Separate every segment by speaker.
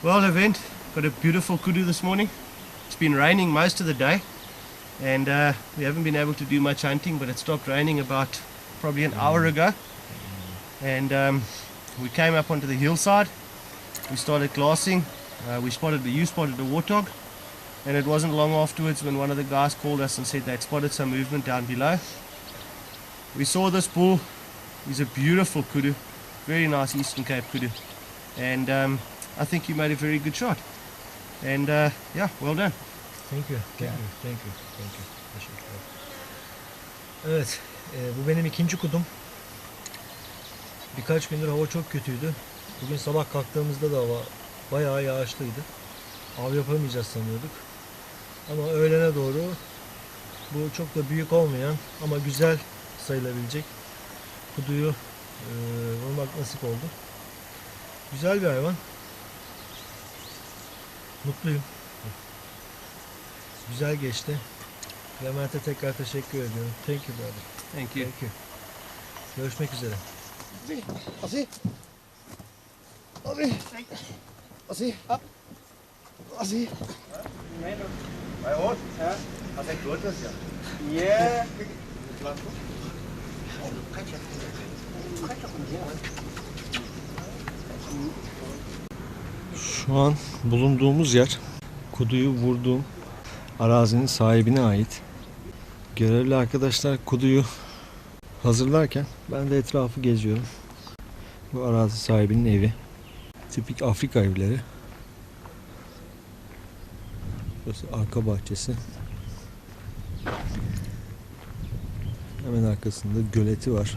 Speaker 1: Well, event got a beautiful kudu this morning. It's been raining most of the day, and uh, we haven't been able to do much hunting. But it stopped raining about probably an hour ago, and um, we came up onto the hillside. We started glassing. Uh, we spotted the you spotted a warthog, and it wasn't long afterwards when one of the guys called us and said they'd spotted some movement down below. We saw this bull. He's a beautiful kudu, very nice Eastern Cape kudu, and um, I think you made a very good shot. And uh, yeah, well done.
Speaker 2: Thank you. Thank you. Thank you. Thank you. Teşekkürler. Evet. e, bu benim ikinci kudum. Birkaç gündür hava çok kötüydü. Bugün sabah kalktığımızda da hava bayağı yağışlıydı. Av yapamayacağız sanıyorduk. Ama öğlene doğru bu çok da büyük olmayan ama güzel sayılabilecek kuduyu e, vurmak nasip oldu. Güzel bir hayvan. Mutluyum. Güzel geçti. Levent'e tekrar teşekkür ediyorum. Thank you brother.
Speaker 1: Thank you.
Speaker 2: Thank you. Görüşmek üzere.
Speaker 3: Así. Así. Up. Así.
Speaker 1: Bei uns? Ja. Was ein kurzes, ja.
Speaker 3: Yeah.
Speaker 2: Şu an bulunduğumuz yer kuduyu vurduğum arazinin sahibine ait. Görevli arkadaşlar kuduyu hazırlarken ben de etrafı geziyorum. Bu arazi sahibinin evi. Tipik Afrika evleri. Burası arka bahçesi. Hemen arkasında göleti var.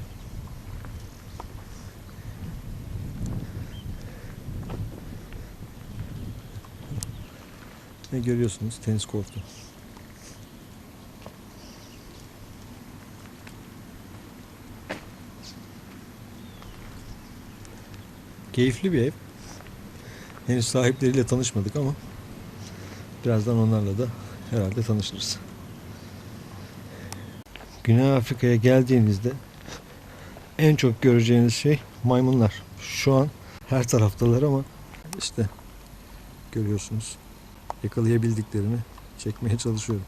Speaker 2: Ne görüyorsunuz? Tenis kortu. Keyifli bir ev. Henüz sahipleriyle tanışmadık ama birazdan onlarla da herhalde tanışırız. Güney Afrika'ya geldiğinizde en çok göreceğiniz şey maymunlar. Şu an her taraftalar ama işte görüyorsunuz yakalayabildiklerini çekmeye çalışıyorum.